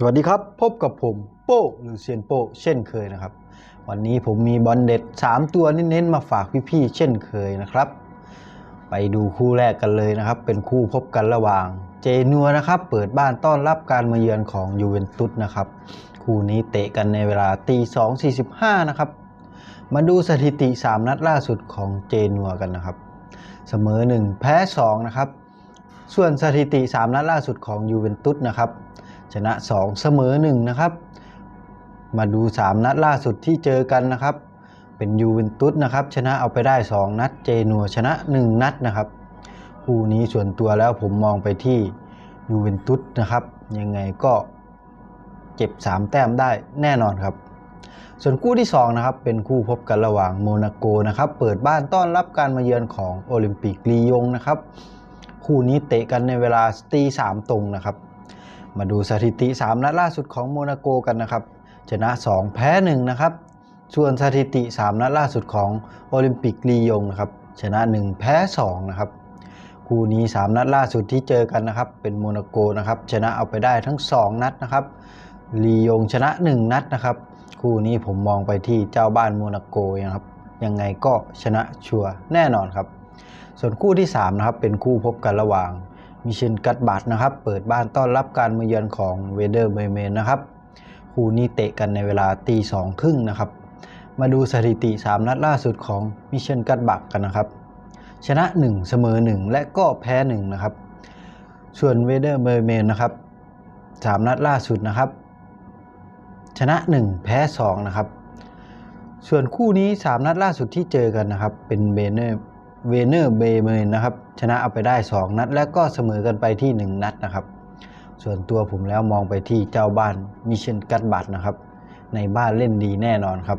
สวัสดีครับ พบกับผมโป้หรือเซียนโป้เช่นเคยนะครับ วันนี้ผมมีบอลเด็ด 3 ตัวเน้นๆมาฝากพี่ๆเช่นเคยนะครับ ไปดูคู่แรกกันเลยนะครับ เป็นคู่พบกันระหว่าง เจนัวนะครับ เปิดบ้านต้อนรับการมาเยือนของยูเวนตุสนะครับ คู่นี้เตะกันในเวลาตี2.45นะครับ มาดูสถิติ 3 นัดล่าสุดของเจนัวกันนะครับ เสมอ 1 แพ้2นะครับ ส่วนสถิติ 3 นัดล่าสุดของยูเวนตุสนะครับชนะ 2 เสมอ1นะครับ มาดู 3 นัดล่าสุดที่เจอกันนะครับ เป็นยูเวนตุสนะครับ ชนะเอาไปได้ 2 นัด เจนัวชนะ 1 นัดนะครับคู่นี้ส่วนตัวแล้วผมมองไปที่ยูเวนตุสนะครับ ยังไงก็เก็บ 3 แต้มได้แน่นอนครับ ส่วนคู่ที่ 2 นะครับ เป็นคู่พบกันระหว่างโมนาโกนะครับ เปิดบ้านต้อนรับการมาเยือนของโอลิมปิกลียงนะครับ คู่นี้เตะกันในเวลาตีสามตรงนะครับ มาดูสถิติ 3 นัดล่าสุดของโมนาโกกันนะครับ ชนะ 2 แพ้ 1 นะครับ ส่วนสถิติ 3 นัดล่าสุดของโอลิมปิกลียงนะครับ ชนะ 1 แพ้ 2 นะครับ คู่นี้ 3 นัดล่าสุดที่เจอกันนะครับ เป็นโมนาโกนะครับ ชนะเอาไปได้ทั้ง 2 นัดนะครับลียงชนะ 1 นัดนะครับ คู่นี้ผมมองไปที่เจ้าบ้านโมนาโกนะครับ ยังไงก็ชนะชัวร์แน่นอนครับ ส่วนคู่ที่ 3 นะครับ เป็นคู่พบกันระหว่างมิเชนกัตบัตนะครับ เปิดบ้านต้อนรับการมาเยือนของเวเดอร์เบเมนนะครับ คู่นี้เตะกันในเวลาตีสองครึ่งนะครับ มาดูสถิติ 3 นัดล่าสุดของมิเชนกัตบักกันนะครับ ชนะ 1 เสมอ 1 และก็แพ้ 1 นะครับ ส่วนเวเดอร์เบเมนนะครับ 3 นัดล่าสุดนะครับ ชนะ 1 แพ้ 2 นะครับ ส่วนคู่นี้ 3 นัดล่าสุดที่เจอกันนะครับ เป็นเบเนอร์ เวเนอร์เบเมนนะครับ ชนะเอาไปได้ 2 นัด และก็เสมอกันไปที่ 1 นัดนะครับ ส่วนตัวผมแล้วมองไปที่เจ้าบ้านมิเชนกัตบัตนะครับ ในบ้านเล่นดีแน่นอนครับ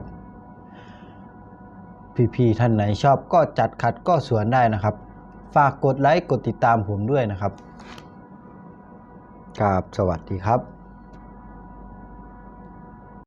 พี่ๆท่านไหนชอบก็จัดขัดก็สวนได้นะครับ ฝากกดไลค์กดติดตามผมด้วยนะครับครับสวัสดีครับ